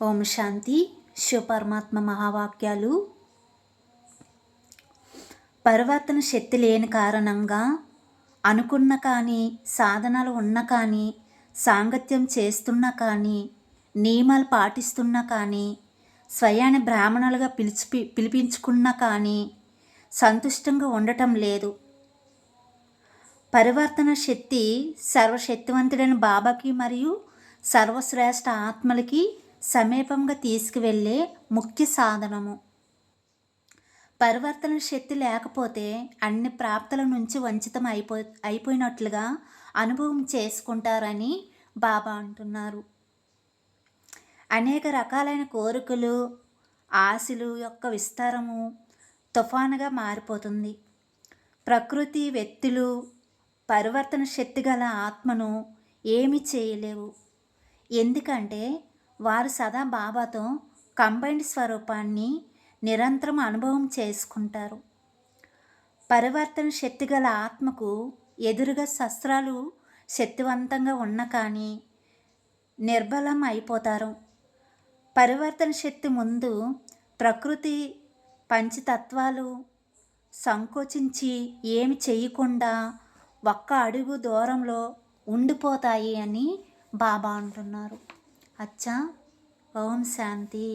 ఓం శాంతి. శివపరమాత్మ మహావాక్యాలు. పరివర్తన శక్తి లేని కారణంగా అనుకున్న కానీ సాధనాలు ఉన్న కానీ సాంగత్యం చేస్తున్నా కానీ నియమాలు పాటిస్తున్నా కానీ స్వయాన్ని బ్రాహ్మణులుగా పిలిచి పిలిపించుకున్నా కానీ సంతుష్టంగా ఉండటం లేదు. పరివర్తన శక్తి సర్వశక్తివంతుడైన బాబాకి మరియు సర్వశ్రేష్ఠ ఆత్మలకి సమీపంగా తీసుకువెళ్ళే ముఖ్య సాధనము. పరివర్తన శక్తి లేకపోతే అన్ని ప్రాప్తుల నుంచి వంచితం అయిపో అయిపోయినట్లుగా అనుభవం చేసుకుంటారని బాబా అంటున్నారు. అనేక రకాలైన కోరికలు ఆశలు యొక్క విస్తారము తుఫానుగా మారిపోతుంది. ప్రకృతి వ్యక్తులు పరివర్తన శక్తి గల ఆత్మను ఏమి చేయలేవు. ఎందుకంటే వారు సదా బాబాతో కంబైన్డ్ స్వరూపాన్ని నిరంతరం అనుభవం చేసుకుంటారు. పరివర్తన శక్తి గల ఆత్మకు ఎదురుగా శస్త్రాలు శక్తివంతంగా ఉన్న కానీ నిర్బలం అయిపోతారు. పరివర్తన శక్తి ముందు ప్రకృతి పంచతత్వాలు సంకోచించి ఏమి చేయకుండా ఒక్క అడుగు దూరంలో ఉండిపోతాయి అని బాబా అంటున్నారు. అచ్చా ఓం శాంతి.